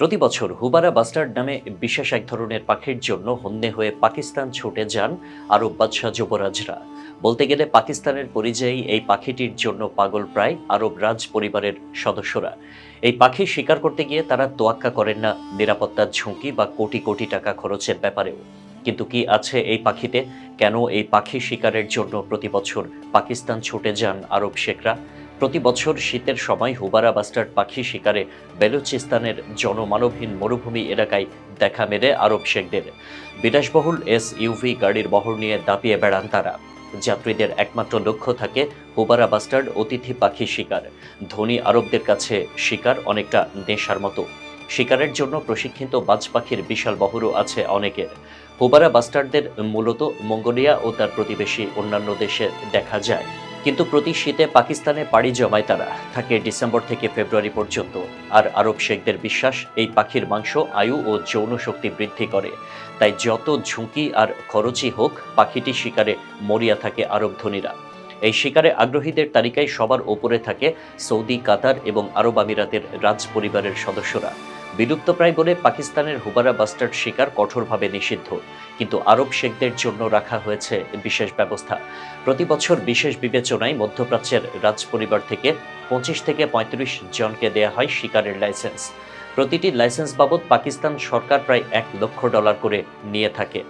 প্রতি বছর houbara bastard নামে বিশেষ এক ধরনের পাখির জন্য হন্যে হয়ে পাকিস্তান ছুটে যান আরব বাদশাহ যুবরাজরা। বলতে গেলে পাকিস্তানের পরিযায়ী এই পাখিটির জন্য পাগল প্রায় আরব রাজ পরিবারের সদস্যরা। এই পাখি শিকার করতে গিয়ে তারা তোয়াক্কা করেন না নিরাপত্তার ঝুঁকি বা কোটি কোটি টাকা খরচের ব্যাপারেও। কিন্তু কি আছে এই পাখিতে? কেন এই পাখি শিকারের জন্য প্রতি বছর পাকিস্তান ছুটে যান আরব শেখরা? প্রতি বছর শীতের সময় হুবারা বাস্টার্ড পাখি শিকারে বেলুচিস্তানের জনমানবহীন মরুভূমি এলাকায় দেখা মেলে আরব শেখদের। বিলাসবহুল এস ইউভি গাড়ির বহর নিয়ে দাপিয়ে বেড়ান তারা। যাত্রীদের একমাত্র লক্ষ্য থাকে হুবারা বাস্টার্ড অতিথি পাখি শিকার। ধনী আরবদের কাছে শিকার অনেকটা নেশার মতো। শিকারের জন্য প্রশিক্ষিত বাজ পাখির বিশাল বহরও আছে অনেকের। হুবারা বাস্টার্ডদের মূলত মঙ্গোলিয়া ও তার প্রতিবেশী অন্যান্য দেশে দেখা যায়। কিন্তু প্রতি শীতে পাকিস্তানে পাড়ি জমায় তারা। থাকে ডিসেম্বর থেকে ফেব্রুয়ারি পর্যন্ত। আর আরব শেখদের বিশ্বাস, এই পাখির মাংস, আয়ু ও যৌন শক্তি বৃদ্ধি করে। তাই যত ঝুঁকি আর খরচই হোক, পাখিটি শিকারে মরিয়া থাকে আরব ধনীরা। এই শিকারে আগ্রহীদের তালিকায় সবার ওপরে থাকে সৌদি, কাতার এবং আরব আমিরাতের রাজ পরিবারের সদস্যরা। বিলুপ্তপ্রায় বলে পাকিস্তানের হুবারা বাস্টার্ড শিকার কঠোরভাবে নিষিদ্ধ, কিন্তু আরব শেখদের জন্য রাখা হয়েছে বিশেষ ব্যবস্থা। প্রতি বছর বিশেষ বিবেচনায় মধ্যপ্রাচ্যের রাজ পরিবার থেকে পঁচিশ থেকে পঁয়ত্রিশ জনকে দেয়া হয় শিকারের লাইসেন্স। প্রতিটি লাইসেন্স বাবদ পাকিস্তান সরকার প্রায় এক লক্ষ ডলার করে নিয়ে থাকে।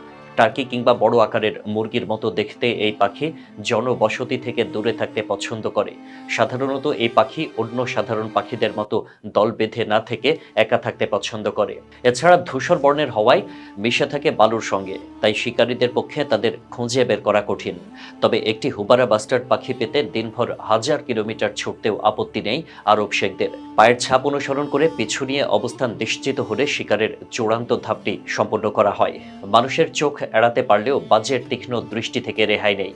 টার্কি কিংবা বড় আকারের মুরগির মতো দেখতে এই পাখি জনবসতি থেকে দূরে থাকতে পছন্দ করে। সাধারণত এই পাখি অন্য সাধারণ পাখিদের মতো দল বেঁধে না থেকে একা থাকতে পছন্দ করে। এছাড়া ধূসর বর্ণের হওয়ায় মিশে থাকে বালুর সঙ্গে, তাই শিকারীদের পক্ষে তাদের খুঁজে বের করা কঠিন। তবে একটি হুবারা বাস্টার্ড পাখি পেতে দিনভর হাজার কিলোমিটার ছুটতেও আপত্তি নেই আরব শেখদের। পায়ের ছাপ অনুসরণ করে পিছু নিয়ে অবস্থান নিশ্চিত হলে শিকারের চূড়ান্ত ধাপটি সম্পন্ন করা হয়। মানুষের চোখ এড়াতে পারলেও বাজের তীক্ষ্ণ দৃষ্টি থেকে রেহাই নেই।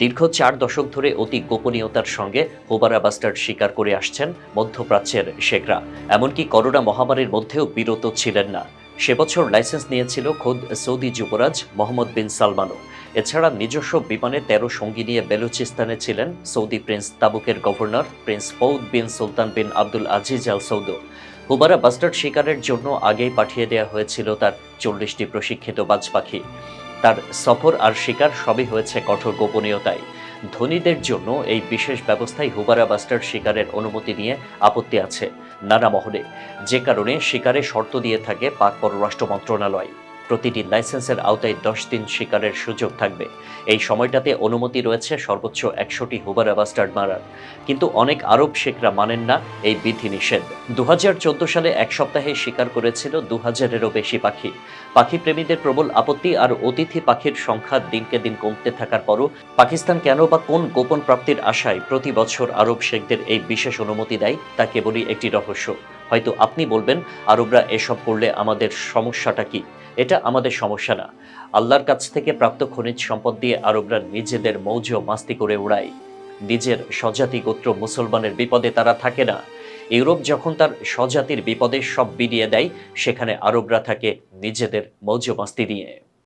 দীর্ঘ চার দশক ধরে অতি গোপনীয়তার সঙ্গে হুবারা বাস্টার্ড শিকার করে আসছেন মধ্যপ্রাচ্যের শেখরা। এমনকি করোনা মহামারীর মধ্যেও বিরত ছিলেন না। সে বছর লাইসেন্স নিয়েছিল খোদ সৌদি যুবরাজ মোহাম্মদ বিন সালমানও। এছাড়া নিজস্ব বিমানে তেরো সঙ্গী নিয়ে বেলুচিস্তানে ছিলেন সৌদি প্রিন্স তাবুকের governor prince Fahd bin Sultan bin Abdul Aziz Al Saud houbara bustard শিকারের জন্য আগেই পাঠিয়ে দেওয়া হয়েছিল তার চল্লিশটি প্রশিক্ষিত বাজ পাখি। তার সফর আর শিকার সবই হয়েছে কঠোর গোপনীয়তায়। ধনীদের জন্য এই বিশেষ ব্যবস্থায় হুবারা বাস্টার্ড শিকারের অনুমতি নিয়ে আপত্তি আছে নানা মহলে। যে কারণে শিকারে শর্ত দিয়ে থাকে পাক পররাষ্ট্র মন্ত্রণালয়। প্রতিটি লাইসেন্সের আওতায় দশ দিন শিকারের সুযোগ থাকবে। এই সময়টাতে অনুমতি রয়েছে সর্বোচ্চ একশোটি হুবারা বাস্টার্ড মারার। কিন্তু অনেক আরব শেখরা মানেন না এই বিধি নিষেধ দু সালে এক সপ্তাহে শিকার করেছিল দু হাজারেরও বেশি পাখি। পাখি প্রেমীদের প্রবল আপত্তি আর অতিথি পাখির সংখ্যা দিনকে দিন কমতে থাকার পরও পাকিস্তান কেন বা কোন গোপন প্রাপ্তির আশায় প্রতি বছর আরব শেখদের এই বিশেষ অনুমতি দেয় তা কেবলই একটি রহস্য। হয়তো আপনি বলবেন, আরবরা এসব করলে আমাদের সমস্যাটা কি? এটা আমাদের সমস্যা না। আল্লাহর কাছ থেকে প্রাপ্ত খনিজ সম্পদ দিয়ে আরবরা নিজেদের মৌজ মাস্তি করে উড়ায়। নিজের স্বজাতি গোত্র মুসলমানের বিপদে তারা থাকে না। ইউরোপ যখন তার স্বজাতির বিপদে সব বিলিয়ে দেয়, সেখানে আরবরা থাকে নিজেদের মৌজ মাস্তি নিয়ে